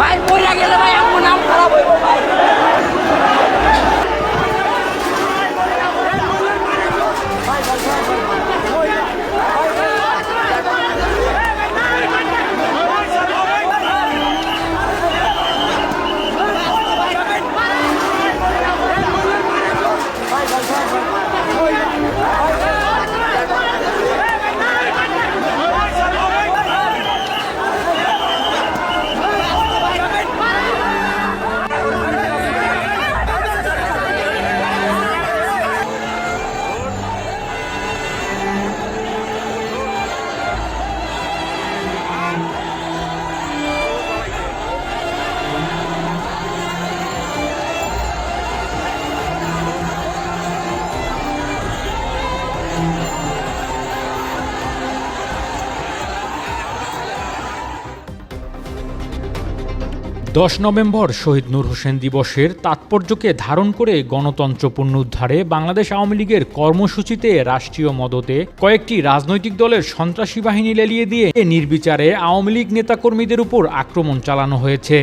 ভাই পড়ে গেলে ভাই আমার নাম খারাপ হইব। দশ নভেম্বর শহীদ নূর হোসেন দিবসের তাৎপর্যকে ধারণ করে গণতন্ত্র পুনরুদ্ধারে বাংলাদেশ আওয়ামী লীগের কর্মসূচিতে রাষ্ট্রীয় মদতে কয়েকটি রাজনৈতিক দলের সন্ত্রাসী বাহিনী লেলিয়ে দিয়ে নির্বিচারে আওয়ামী লীগ নেতাকর্মীদের উপর আক্রমণ চালানো হয়েছে।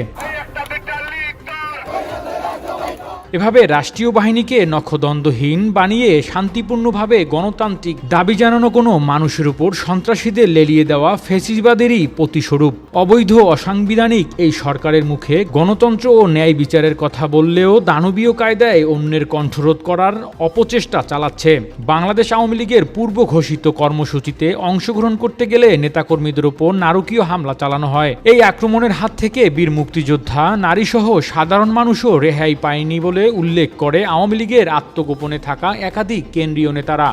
এভাবে রাষ্ট্রীয় বাহিনীকে নখদণ্ডহীন বানিয়ে শান্তিপূর্ণভাবে গণতান্ত্রিক দাবি জানানো কোনো মানুষের উপর সন্ত্রাসীদের লেলিয়ে দেওয়া ফেসিসবাদেরই প্রতিস্বরূপ। অবৈধ অসাংবিধানিক এই সরকারের মুখে গণতন্ত্র ও ন্যায় বিচারের কথা বললেও দানবীয় কায়দায় অন্যের কণ্ঠরোধ করার অপচেষ্টা চালাচ্ছে। বাংলাদেশ আওয়ামী লীগের পূর্ব ঘোষিত কর্মসূচিতে অংশগ্রহণ করতে গেলে নেতাকর্মীদের উপর নারকীয় হামলা চালানো হয়। এই আক্রমণের হাত থেকে বীর মুক্তিযোদ্ধা, নারীসহ সাধারণ মানুষও রেহাই পায়নি বলে উল্লেখ করে আওয়ামী লীগের আত্মগোপনে থাকা একাধিক কেন্দ্রীয় নেতারা।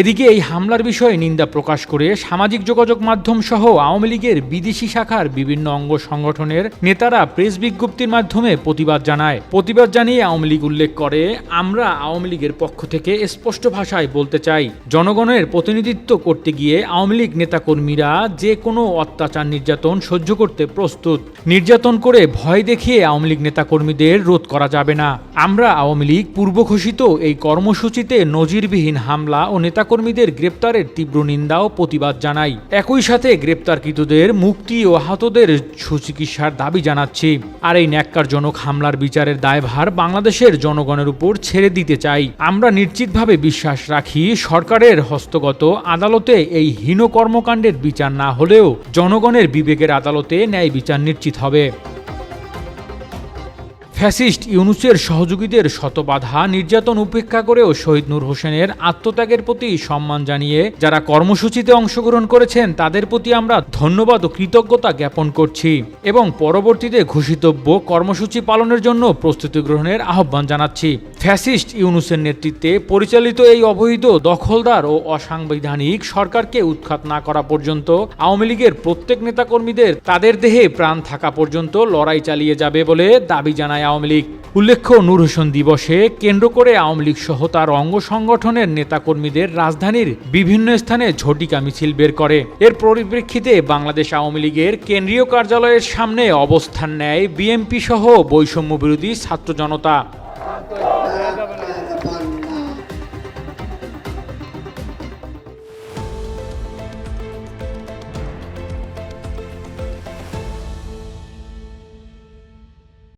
এদিকে এই হামলার বিষয়ে নিন্দা প্রকাশ করে সামাজিক যোগাযোগ মাধ্যম সহ আওয়ামী লীগের বিদেশি শাখার বিভিন্ন অঙ্গ সংগঠনের নেতারা প্রেস বিজ্ঞপ্তির মাধ্যমে প্রতিবাদ জানায়। প্রতিবাদ জানিয়ে আওয়ামী লীগ উল্লেখ করে, আমরা আওয়ামী লীগের পক্ষ থেকে স্পষ্ট ভাষায় বলতে চাই, জনগণের প্রতিনিধিত্ব করতে গিয়ে আওয়ামী লীগ নেতাকর্মীরা যে কোনো অত্যাচার নির্যাতন সহ্য করতে প্রস্তুত। নির্যাতন করে ভয় দেখিয়ে আওয়ামী লীগ নেতাকর্মীদের রোধ করা যাবে না। আমরা আওয়ামী লীগ পূর্ব ঘোষিত এই কর্মসূচিতে নজিরবিহীন হামলা ও নেতাকর্মীদের গ্রেপ্তারের তীব্র নিন্দা ও প্রতিবাদ জানাই একই সাথে গ্রেপ্তারকৃতদের মুক্তি ও আহতদের সুচিকিৎসার দাবি জানাচ্ছি। আর এই ন্যাক্কারজনক হামলার বিচারের দায়ভার বাংলাদেশের জনগণের উপর ছেড়ে দিতে চাই। আমরা নিশ্চিতভাবে বিশ্বাস রাখি, সরকারের হস্তগত আদালতে এই হীন কর্মকাণ্ডের বিচার না হলেও জনগণের বিবেকের আদালতে ন্যায় বিচার নিশ্চিত হবে। ফ্যাসিস্ট ইউনুসের সহযোগীদের শতবাধা নির্যাতন উপেক্ষা করেও শহীদ নূর হোসেনের আত্মত্যাগের প্রতি সম্মান জানিয়ে যারা কর্মসূচিতে অংশগ্রহণ করেছেন, তাদের প্রতি আমরা ধন্যবাদ ও কৃতজ্ঞতা জ্ঞাপন করছি এবং পরবর্তীতে ঘোষিতব্য কর্মসূচি পালনের জন্য প্রস্তুতি গ্রহণের আহ্বান জানাচ্ছি। ফ্যাসিস্ট ইউনুসের নেতৃত্বে পরিচালিত এই অবৈধ, দখলদার ও অসাংবিধানিক সরকারকে উৎখাত না করা পর্যন্ত আওয়ামী লীগের প্রত্যেক নেতাকর্মীদের তাদের দেহে প্রাণ থাকা পর্যন্ত লড়াই চালিয়ে যাবে বলে দাবি জানায় আওয়ামী লীগ। উল্লেখ্য, নূর হোসেন দিবসে কেন্দ্র করে আওয়ামী লীগ সহ তার অঙ্গ সংগঠনের নেতাকর্মীদের রাজধানীর বিভিন্ন স্থানে ঝটিকা মিছিল বের করে। এর পরিপ্রেক্ষিতে বাংলাদেশ আওয়ামী লীগের কেন্দ্রীয় কার্যালয়ের সামনে অবস্থান নেয় বিএনপি সহ বৈষম্য বিরোধী ছাত্র জনতা।